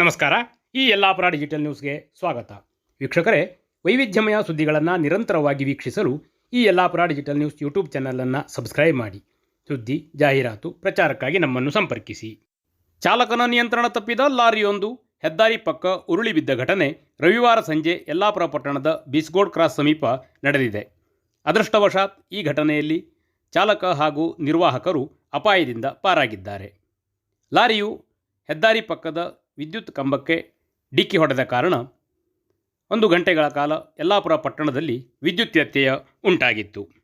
ನಮಸ್ಕಾರ. ಈ ಯಲ್ಲಾಪುರ ಡಿಜಿಟಲ್ ನ್ಯೂಸ್ಗೆ ಸ್ವಾಗತ. ವೀಕ್ಷಕರೇ, ವೈವಿಧ್ಯಮಯ ಸುದ್ದಿಗಳನ್ನು ನಿರಂತರವಾಗಿ ವೀಕ್ಷಿಸಲು ಈ ಯಲ್ಲಾಪುರ ಡಿಜಿಟಲ್ ನ್ಯೂಸ್ ಯೂಟ್ಯೂಬ್ ಚಾನಲನ್ನು ಸಬ್ಸ್ಕ್ರೈಬ್ ಮಾಡಿ. ಸುದ್ದಿ, ಜಾಹೀರಾತು, ಪ್ರಚಾರಕ್ಕಾಗಿ ನಮ್ಮನ್ನು ಸಂಪರ್ಕಿಸಿ. ಚಾಲಕನ ನಿಯಂತ್ರಣ ತಪ್ಪಿದ ಲಾರಿಯೊಂದು ಹೆದ್ದಾರಿ ಪಕ್ಕ ಉರುಳಿ ಬಿದ್ದ ಘಟನೆ ರವಿವಾರ ಸಂಜೆ ಯಲ್ಲಾಪುರ ಪಟ್ಟಣದ ಬಿಸ್ಗೋಡ್ ಕ್ರಾಸ್ ಸಮೀಪ ನಡೆದಿದೆ. ಅದೃಷ್ಟವಶಾತ್ ಈ ಘಟನೆಯಲ್ಲಿ ಚಾಲಕ ಹಾಗೂ ನಿರ್ವಾಹಕರು ಅಪಾಯದಿಂದ ಪಾರಾಗಿದ್ದಾರೆ. ಲಾರಿಯು ಹೆದ್ದಾರಿ ಪಕ್ಕದ ವಿದ್ಯುತ್ ಕಂಬಕ್ಕೆ ಡಿಕ್ಕಿ ಹೊಡೆದ ಕಾರಣ ಒಂದು ಗಂಟೆಗಳ ಕಾಲ ಯಲ್ಲಾಪುರ ಪಟ್ಟಣದಲ್ಲಿ ವಿದ್ಯುತ್ ವ್ಯತ್ಯಯ ಉಂಟಾಗಿತ್ತು.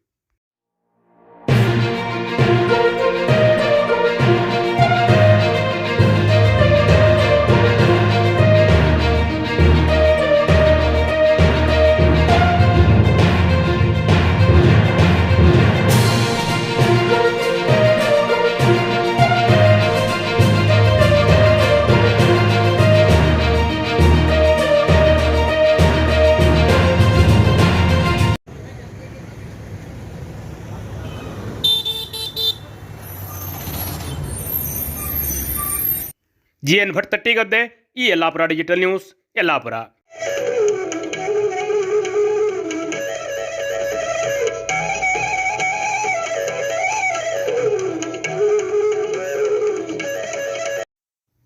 ಜಿ ಎನ್ ಭಟ್ ತಟ್ಟಿಗದ್ದೆ ಈ Yellapur digital news Yellapur.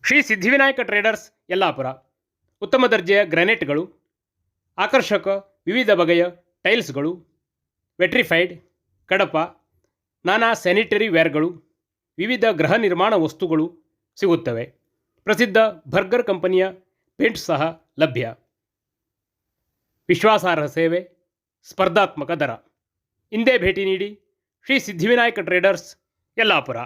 Shri Siddhivinayak traders Yellapur. ಉತ್ತಮ ದರ್ಜೆಯ ಗ್ರಾನೈಟ್ಗಳು, ಆಕರ್ಷಕ, ವಿವಿಧ ಬಗೆಯ ಟೈಲ್ಸ್ಗಳು, ವೆಟ್ರಿಫೈಡ್, ಕಡಪ, ನಾನಾ ಸ್ಯಾನಿಟರಿ ವೇರ್ಗಳು, ವಿವಿಧ ಗೃಹ ನಿರ್ಮಾಣ ವಸ್ತುಗಳು ಸಿಗುತ್ತವೆ. ಪ್ರಸಿದ್ಧ ಬರ್ಗರ್ ಕಂಪನಿಯ ಪೇಂಟ್ ಸಹ ಲಭ್ಯ. ವಿಶ್ವಾಸಾರ್ಹ ಸೇವೆ, ಸ್ಪರ್ಧಾತ್ಮಕ ದರ. ಇಂದೇ ಭೇಟಿ ನೀಡಿ ಶ್ರೀ ಸಿದ್ಧಿವಿನಾಯಕ ಟ್ರೇಡರ್ಸ್ ಯಲ್ಲಾಪುರ.